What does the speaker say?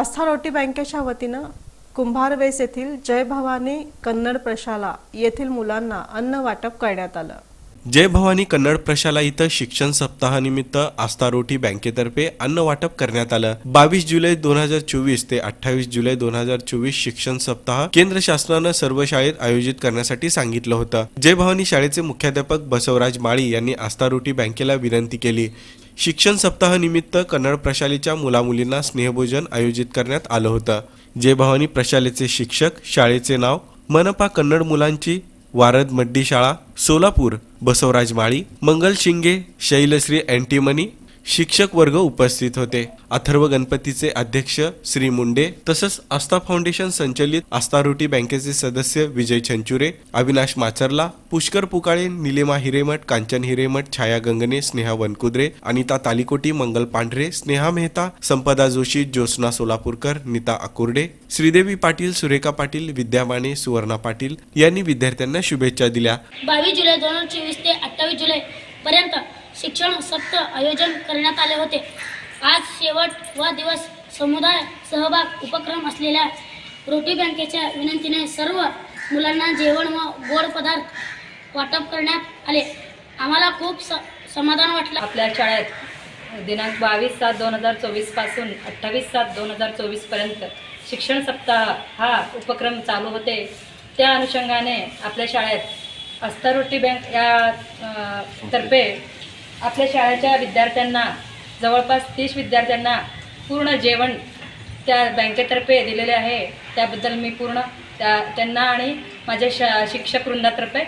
आस्था रोटी बँकेच्या वतीनं कुंभारवेस येथील जय भवानी कन्नड प्रशाला येथील मुलांना अन्न वाटप करण्यात आलं. जय भवानी कन्नड प्रशाला इथं शिक्षण सप्ताहानिमित्त आस्था रोटी बँकेतर्फे अन्न वाटप करण्यात आलं. बावीस जुलै दोन हजार चोवीस ते अठ्ठावीस जुलै दोन हजार चोवीस शिक्षण सप्ताह केंद्र शासनानं सर्व शाळेत आयोजित करण्यासाठी सांगितलं होतं. जय भवानी शाळेचे मुख्याध्यापक बसवराज माळी यांनी आस्था रोटी बँकेला विनंती केली. शिक्षण सप्ताहानिमित्त कन्नड प्रशालेच्या मुलामुलींना स्नेहभोजन आयोजित करण्यात आलं होतं. जय भवानी प्रशालेचे शिक्षक शाळेचे नाव मनपा कन्नड मुलांची वारद मड्डी शाळा सोलापूर बसवराज माळी मंगल शिंगे शैलश्री अँटीमनी शिक्षक वर्ग उपस्थित होते. अथर्व गणपतीचे अध्यक्ष श्री मुंडे तसंच आस्था फाउंडेशन संचलित आस्था रोटी बँकेचे सदस्य विजय छंचुरे अविनाश माचरला पुष्कर पुकाळे निलेमा हिरेमठ कांचन हिरेमठ छाया गंगणे स्नेहा वनकुद्रे अनिता तालिकोटी मंगल पांढरे स्नेहा मेहता संपदा जोशी ज्योत्स्ना सोलापूरकर नीता अकुर्डे श्रीदेवी पाटील सुरेखा पाटील विद्या माने सुवर्णा पाटील यांनी विद्यार्थ्यांना शुभेच्छा दिल्या. बावीस जुलै दोन हजार चोवीस ते अठ्ठावीस जुलै पर्यंत शिक्षण सत्र आयोजन करण्यात आले होते. आज शेवट व दिवस समुदाय सहभाग उपक्रम असलेल्या रोटी बँकेच्या विनंतीने सर्व मुलांना जेवण व गोड पदार्थ वाटप करण्यात आले. आम्हाला खूप स समाधान वाटलं. आपल्या शाळेत दिनांक बावीस सात दोन हजार चोवीसपासून अठ्ठावीस सात दोन हजार चोवीसपर्यंत शिक्षण सप्ताह हा उपक्रम चालू होते. त्या अनुषंगाने आपल्या शाळेत अस्तारोटी बँक या तर्फे आपल्या शाळेच्या विद्यार्थ्यांना जवळपास तीस विद्यार्थ्यांना पूर्ण जेवण त्या बँकेतर्फे दिलेले आहे. त्याबद्दल मी पूर्ण त्या त्यांना आणि माझ्या श शिक्षक वृंदातर्फे